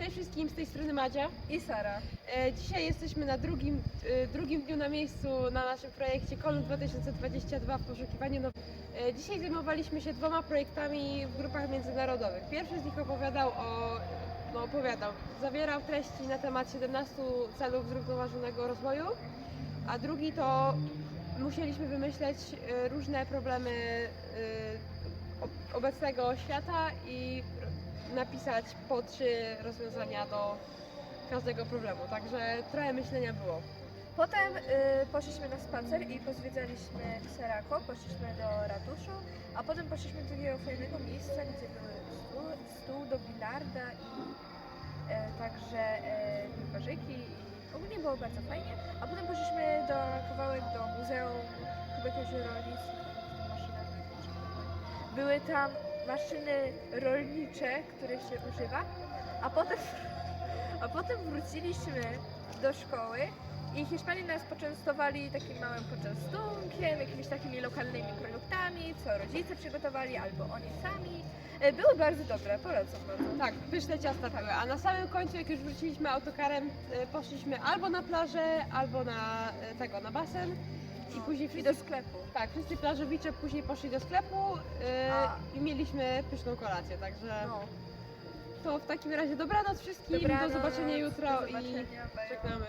Cześć wszystkim, z tej strony Madzia. I Sara. E, Dzisiaj jesteśmy na drugim, e, drugim dniu na miejscu na naszym projekcie Kolon 2022 w poszukiwaniu now- E, Dzisiaj zajmowaliśmy się dwoma projektami w grupach międzynarodowych. Pierwszy z nich opowiadał o, no opowiadał, zawierał treści na temat 17 celów zrównoważonego rozwoju, a drugi to musieliśmy wymyśleć różne problemy ob- obecnego świata i napisać po trzy rozwiązania do każdego problemu. Także trochę myślenia było. Potem y, poszliśmy na spacer i pozwiedzaliśmy Serako, poszliśmy do ratuszu, a potem poszliśmy do takiego fajnego miejsca, gdzie były stół, stół do bilarda i e, także piłkarzyki i ogólnie było bardzo fajnie. A potem poszliśmy do kawałek do muzeum chyba jakiegoś rolnictwa. maszyna. Były tam maszyny rolnicze, których się używa, a potem, a potem wróciliśmy do szkoły i Hiszpanie nas poczęstowali takim małym poczęstunkiem, jakimiś takimi lokalnymi produktami, co rodzice przygotowali albo oni sami. E, Były bardzo dobre, polecam bardzo. Tak, pyszne ciasta były. A na samym końcu, jak już wróciliśmy autokarem, e, poszliśmy albo na plażę, albo na e, tego, na basen. I później I wszyscy, do sklepu. tak, wszyscy plażowicze później poszli do sklepu A. i mieliśmy pyszną kolację. Także No. to w takim razie dobranoc wszystkim, Dobranoc, do zobaczenia jutro do i zobaczenia, bye. żegnamy.